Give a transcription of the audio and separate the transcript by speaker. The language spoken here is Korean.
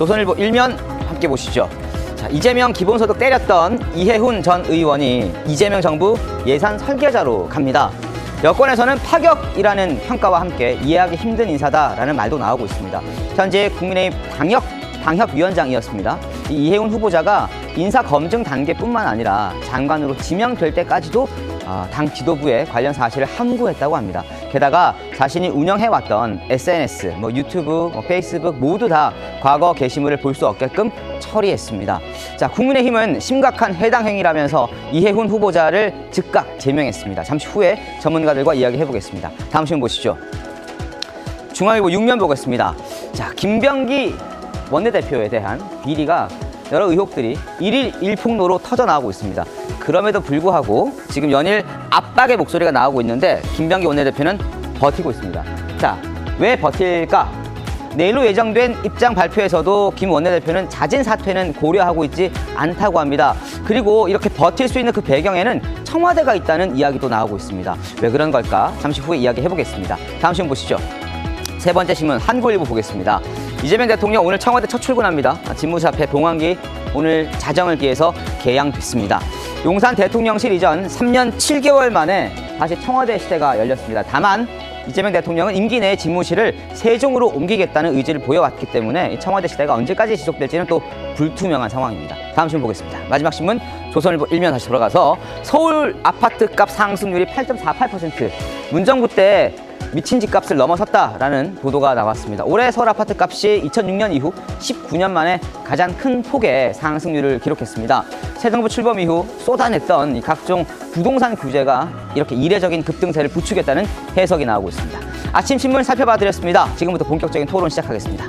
Speaker 1: 조선일보 일면 함께 보시죠. 자, 이재명 기본소득 때렸던 이해훈 전 의원이 이재명 정부 예산 설계자로 갑니다. 여권에서는 파격이라는 평가와 함께 이해하기 힘든 인사다라는 말도 나오고 있습니다. 현재 국민의힘 당협 당협위원장이었습니다. 이 이해훈 후보자가 인사 검증 단계뿐만 아니라 장관으로 지명될 때까지도 아, 당 지도부에 관련 사실을 함구했다고 합니다. 게다가 자신이 운영해왔던 SNS, 뭐 유튜브, 뭐 페이스북 모두 다 과거 게시물을 볼 수 없게끔 처리했습니다. 자, 국민의힘은 심각한 해당 행위라면서 이해훈 후보자를 즉각 제명했습니다. 잠시 후에 전문가들과 이야기해 보겠습니다. 다음 시간 보시죠. 중앙일보 6면 보겠습니다. 자, 김병기 원내대표에 대한 비리가 여러 의혹들이 일일 일폭로로 터져 나오고 있습니다. 그럼에도 불구하고 지금 연일 압박의 목소리가 나오고 있는데 김병기 원내대표는 버티고 있습니다. 자, 왜 버틸까? 내일로 예정된 입장 발표에서도 김 원내대표는 자진 사퇴는 고려하고 있지 않다고 합니다. 그리고 이렇게 버틸 수 있는 그 배경에는 청와대가 있다는 이야기도 나오고 있습니다. 왜 그런 걸까? 잠시 후에 이야기해 보겠습니다. 다음 시간 보시죠. 세 번째 신문 한국일보 보겠습니다. 이재명 대통령 오늘 청와대 첫 출근합니다. 집무실 앞에 봉황기 오늘 자정을 기해서 개양됐습니다. 용산 대통령실 이전 3년 7개월 만에 다시 청와대 시대가 열렸습니다. 다만 이재명 대통령은 임기 내에 집무실을 세종으로 옮기겠다는 의지를 보여왔기 때문에 이 청와대 시대가 언제까지 지속될지는 또 불투명한 상황입니다. 다음 신문 보겠습니다. 마지막 신문 조선일보 일면 다시 돌아가서 서울 아파트 값 상승률이 8.48% 문정부 때 미친 집 값을 넘어섰다라는 보도가 나왔습니다. 올해 서울 아파트 값이 2006년 이후 19년 만에 가장 큰 폭의 상승률을 기록했습니다. 새 정부 출범 이후 쏟아냈던 이 각종 부동산 규제가 이렇게 이례적인 급등세를 부추겼다는 해석이 나오고 있습니다. 아침 신문 살펴봐 드렸습니다. 지금부터 본격적인 토론 시작하겠습니다.